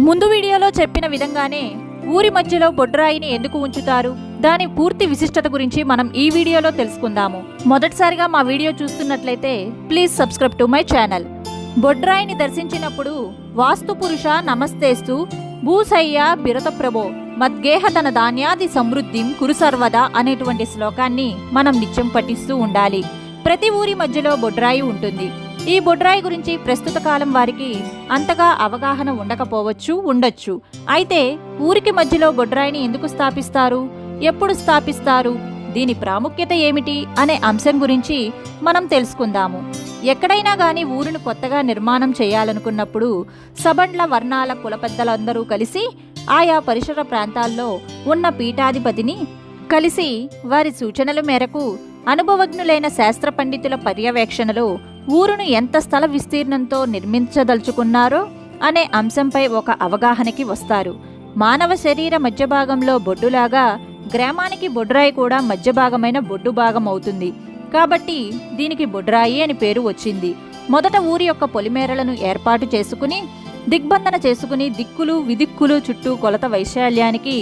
ముందు వీడియోలో చెప్పిన విధంగానే ఊరి మధ్యలో బొడ్రాయిని ఎందుకు ఉంచుతారు? దాని పూర్తి విశిష్టత గురించి మనం ఈ వీడియోలో తెలుసుకుందాము. మొదటిసారిగా మా వీడియో చూస్తున్నట్లయితే please subscribe to my channel. బొడ్రాయిని దర్శించినప్పుడు వాస్తు పురుష నమస్తేస్తు భూసయ్య బిరత ప్రభో మద్గేహ తన ధాన్యాది సమృద్ధిం కురుసర్వద అనేటువంటి శ్లోకాన్ని మనం నిత్యం పఠిస్తూ ఉండాలి. ప్రతి ఊరి మధ్యలో బొడ్రాయి ఉంటుంది. ఈ బొడ్రాయి గురించి ప్రస్తుత కాలం వారికి అంతగా అవగాహన ఉండకపోవచ్చు ఉండొచ్చు. అయితే ఊరికి మధ్యలో బొడ్రాయిని ఎందుకు స్థాపిస్తారు? ఎప్పుడు స్థాపిస్తారు? దీని ప్రాముఖ్యత ఏమిటి? అనే అంశం గురించి మనం తెలుసుకుందాము. ఎక్కడైనా గాని ఊరిని కొత్తగా నిర్మాణం చేయాలనుకున్నప్పుడు సబండ్ల వర్ణాల కులపెద్దలందరూ కలిసి ఆయా పరిసర ప్రాంతాల్లో ఉన్న పీఠాధిపతిని కలిసి వారి సూచనల మేరకు అనుభవజ్ఞులైన శాస్త్ర పండితుల పర్యవేక్షణలో ఊరును ఎంత స్థల విస్తీర్ణంతో నిర్మించదలుచుకున్నారో అనే అంశంపై ఒక అవగాహనకి వస్తారు. మానవ శరీర మధ్య భాగంలో బొడ్డులాగా గ్రామానికి బొడ్రాయి కూడా మధ్య భాగమైన బొడ్డు భాగం అవుతుంది. కాబట్టి దీనికి బొడ్రాయి అని పేరు వచ్చింది. మొదట ఊరి యొక్క పొలిమేరలను ఏర్పాటు చేసుకుని దిగ్బంధన చేసుకుని దిక్కులు విదిక్కులు చుట్టూ కొలత వైశాల్యానికి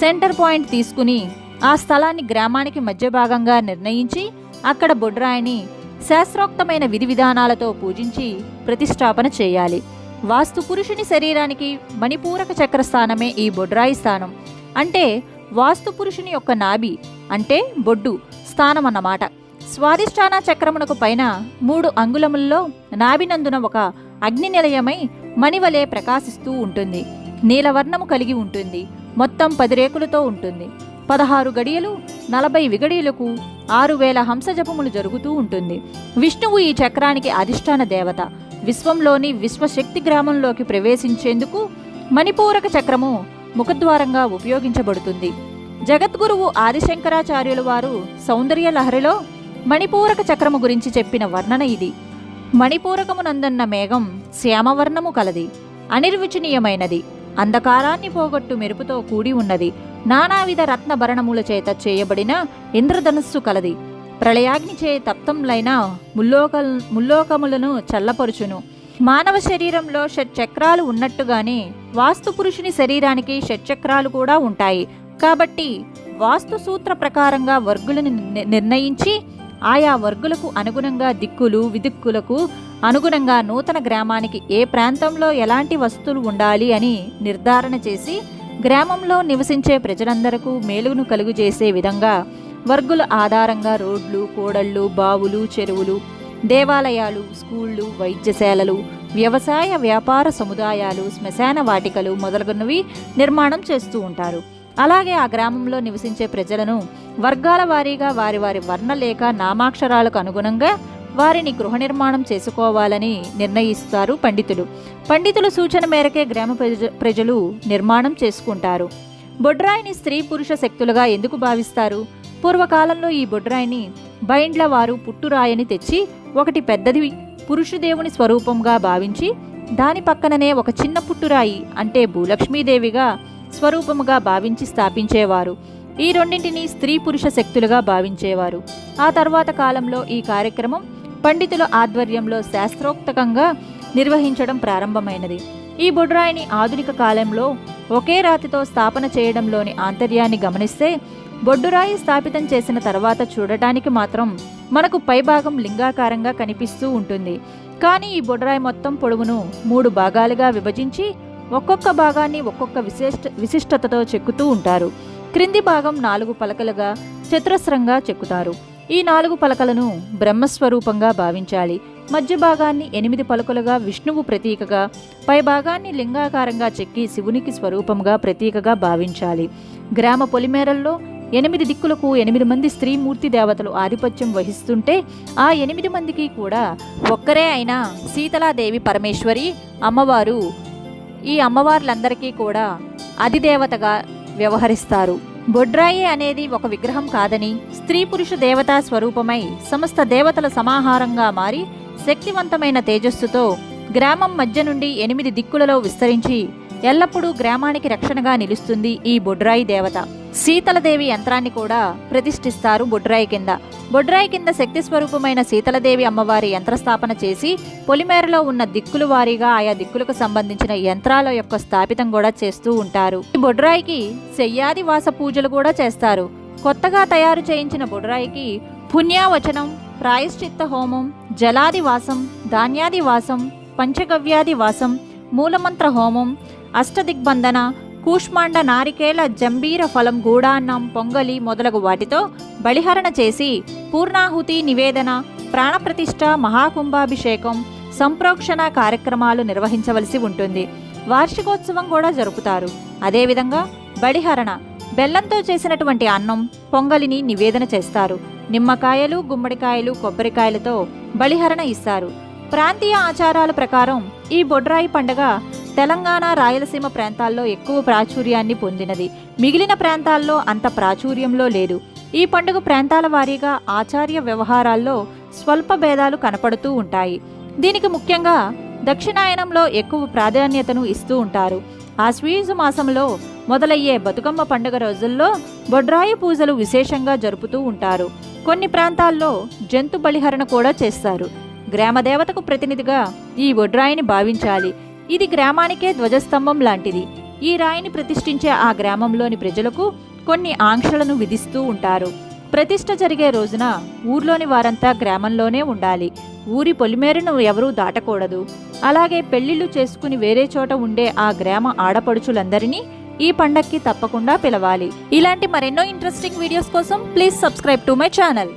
సెంటర్ పాయింట్ తీసుకుని ఆ స్థలాన్ని గ్రామానికి మధ్య భాగంగా నిర్ణయించి అక్కడ బొడ్రాయిని శాస్త్రోక్తమైన విధి విధానాలతో పూజించి ప్రతిష్టాపన చేయాలి. వాస్తు పురుషుని శరీరానికి మణిపూరక చక్ర స్థానమే ఈ బొడ్రాయి స్థానం. అంటే వాస్తు పురుషుని యొక్క నాభి అంటే బొడ్డు స్థానం అన్నమాట స్వాధిష్టాన చక్రమునకు పైన మూడు అంగుళముల్లో నాభినందున ఒక అగ్ని నిలయమై మణివలే ప్రకాశిస్తూ ఉంటుంది. నీలవర్ణము కలిగి ఉంటుంది. మొత్తం పది రేకులతో ఉంటుంది. పదహారు గడియలు నలభై విగడియలకు ఆరు వేల హంసజపములు జరుగుతూ ఉంటుంది. విష్ణువు ఈ చక్రానికి అధిష్టాన దేవత. విశ్వంలోని విశ్వశక్తి గ్రామంలోకి ప్రవేశించేందుకు మణిపూరక చక్రము ముఖద్వారంగా ఉపయోగించబడుతుంది. జగద్గురువు ఆదిశంకరాచార్యుల వారు సౌందర్య లహరిలో మణిపూరక చక్రము గురించి చెప్పిన వర్ణన ఇది. మణిపూరకమునందన్న మేఘం శ్యామవర్ణము కలది. అనిర్వచనీయమైనది. అంధకారాన్ని పోగొట్టు మెరుపుతో కూడి ఉన్నది. నానావిధ రత్నభరణముల చేత చేయబడిన ఇంద్రధనుస్సు కలది. ప్రళయాగ్ని చే తప్తంలైన ముల్లోక ముల్లోకములను చల్లపరుచును. మానవ శరీరంలో షట్చక్రాలు ఉన్నట్టుగానే వాస్తు పురుషుని శరీరానికి షట్చక్రాలు కూడా ఉంటాయి. కాబట్టి వాస్తు సూత్ర ప్రకారంగా వర్గులను నిర్ణయించి ఆయా వర్గులకు అనుగుణంగా దిక్కులు విదిక్కులకు అనుగుణంగా నూతన గ్రామానికి ఏ ప్రాంతంలో ఎలాంటి వస్తువులు ఉండాలి అని నిర్ధారణ చేసి గ్రామంలో నివసించే ప్రజలందరకు మేలును కలుగుజేసే విధంగా వర్గుల ఆధారంగా రోడ్లు కూడళ్ళు బావులు చెరువులు దేవాలయాలు స్కూళ్ళు వైద్యశాలలు వ్యవసాయ వ్యాపార సముదాయాలు శ్మశాన వాటికలు మొదలగునవి నిర్మాణం చేస్తూ ఉంటారు. అలాగే ఆ గ్రామంలో నివసించే ప్రజలను వర్గాల వారీగా వారి వారి వర్ణలేఖ నామాక్షరాలకు అనుగుణంగా వారిని గృహ నిర్మాణం చేసుకోవాలని నిర్ణయిస్తారు పండితులు. పండితుల సూచన మేరకే గ్రామ ప్రజ ప్రజలు నిర్మాణం చేసుకుంటారు. బొడ్రాయిని స్త్రీ పురుష శక్తులుగా ఎందుకు భావిస్తారు? పూర్వకాలంలో ఈ బొడ్రాయిని బైండ్ల వారు పుట్టురాయని తెచ్చి ఒకటి పెద్దది పురుషుదేవుని స్వరూపంగా భావించి దాని పక్కననే ఒక చిన్న పుట్టురాయి అంటే భూలక్ష్మీదేవిగా స్వరూపముగా భావించి స్థాపించేవారు. ఈ రెండింటిని స్త్రీ పురుష శక్తులుగా భావించేవారు. ఆ తర్వాత కాలంలో ఈ కార్యక్రమం పండితుల ఆధ్వర్యంలో శాస్త్రోక్తకంగా నిర్వహించడం ప్రారంభమైనది. ఈ బొడ్రాయిని ఆధునిక కాలంలో ఒకే రాతితో స్థాపన చేయడంలోని ఆంతర్యాన్ని గమనిస్తే బొడ్డురాయి స్థాపితం చేసిన తర్వాత చూడటానికి మాత్రం మనకు పైభాగం లింగాకారంగా కనిపిస్తూ ఉంటుంది. కానీ ఈ బొడ్రాయి మొత్తం పొడవును మూడు భాగాలుగా విభజించి ఒక్కొక్క భాగాన్ని ఒక్కొక్క విశిష్ట విశిష్టతతో చెక్కుతూ ఉంటారు. క్రింది భాగం నాలుగు పలకలుగా చతురస్రంగా చెక్కుతారు. ఈ నాలుగు పలకలను బ్రహ్మస్వరూపంగా భావించాలి. మధ్య భాగాన్ని ఎనిమిది పలకలుగా విష్ణువు ప్రతీకగా పై భాగాన్ని లింగాకారంగా చెక్కి శివునికి స్వరూపంగా ప్రతీకగా భావించాలి. గ్రామ పొలిమేరల్లో ఎనిమిది దిక్కులకు ఎనిమిది మంది స్త్రీ మూర్తి దేవతలు ఆధిపత్యం వహిస్తుంటే ఆ ఎనిమిది మందికి కూడా ఒక్కరే అయిన సీతలాదేవి పరమేశ్వరి అమ్మవారు ఈ అమ్మవార్లందరికీ కూడా అధిదేవతగా వ్యవహరిస్తారు. బొడ్రాయి అనేది ఒక విగ్రహం కాదని స్త్రీ పురుష దేవతా స్వరూపమై సమస్త దేవతల సమాహారంగా మారి శక్తివంతమైన తేజస్సుతో గ్రామం మధ్య నుండి ఎనిమిది దిక్కులలో విస్తరించి ఎల్లప్పుడూ గ్రామానికి రక్షణగా నిలుస్తుంది ఈ బొడ్రాయి దేవత. శీతలదేవి యంత్రాన్ని కూడా ప్రతిష్ఠిస్తారు బొడ్రాయి కింద. బొడ్రాయి కింద శక్తి స్వరూపమైన శీతలదేవి అమ్మవారి యంత్రస్థాపన చేసి పొలిమేరలో ఉన్న దిక్కులు వారీగా ఆయా దిక్కులకు సంబంధించిన యంత్రాల యొక్క స్థాపితం కూడా చేస్తూ ఉంటారు. ఈ బొడ్రాయికి శయ్యాది వాస పూజలు కూడా చేస్తారు. కొత్తగా తయారు చేయించిన బొడ్రాయికి పుణ్యావచనం ప్రాయశ్చిత్త హోమం జలాది వాసం ధాన్యాది వాసం పంచగవ్యాది వాసం మూలమంత్ర హోమం అష్టదిగ్బంధన కూష్మాండ నారికేల జంబీర ఫలం గూడాన్నం పొంగలి మొదలగు వాటితో బలిహరణ చేసి పూర్ణాహుతి నివేదన ప్రాణప్రతిష్ఠ మహాకుంభాభిషేకం సంప్రోక్షణ కార్యక్రమాలు నిర్వహించవలసి ఉంటుంది. వార్షికోత్సవం కూడా జరుపుతారు. అదేవిధంగా బడిహరణ బెల్లంతో చేసినటువంటి అన్నం పొంగలిని నివేదన చేస్తారు. నిమ్మకాయలు గుమ్మడికాయలు కొబ్బరికాయలతో బలిహరణ ఇస్తారు. ప్రాంతీయ ఆచారాల ప్రకారం ఈ బొడ్రాయి పండగ తెలంగాణ రాయలసీమ ప్రాంతాల్లో ఎక్కువ ప్రాచుర్యాన్ని పొందినది. మిగిలిన ప్రాంతాల్లో అంత ప్రాచుర్యంలో లేదు. ఈ పండుగ ప్రాంతాల వారీగా ఆచార్య వ్యవహారాల్లో స్వల్ప భేదాలు కనపడుతూ ఉంటాయి. దీనికి ముఖ్యంగా దక్షిణాయనంలో ఎక్కువ ప్రాధాన్యతను ఇస్తూ ఉంటారు. ఆ స్వీజు మాసంలో మొదలయ్యే బతుకమ్మ పండుగ రోజుల్లో బొడ్రాయి పూజలు విశేషంగా జరుపుతూ ఉంటారు. కొన్ని ప్రాంతాల్లో జంతు బలిహరణ కూడా చేస్తారు. గ్రామదేవతకు ప్రతినిధిగా ఈ వడ్రాయిని భావించాలి. ఇది గ్రామానికే ధ్వజస్తంభం లాంటిది. ఈ రాయిని ప్రతిష్ఠించే ఆ గ్రామంలోని ప్రజలకు కొన్ని ఆంక్షలను విధిస్తూ ఉంటారు. ప్రతిష్ఠ జరిగే రోజున ఊర్లోని వారంతా గ్రామంలోనే ఉండాలి. ఊరి పొలిమేరను ఎవరూ దాటకూడదు. అలాగే పెళ్ళిళ్ళు చేసుకుని వేరే చోట ఉండే ఆ గ్రామ ఆడపడుచులందరినీ ఈ పండక్కి తప్పకుండా పిలవాలి. ఇలాంటి మరెన్నో ఇంట్రెస్టింగ్ వీడియోస్ కోసం please subscribe to my channel.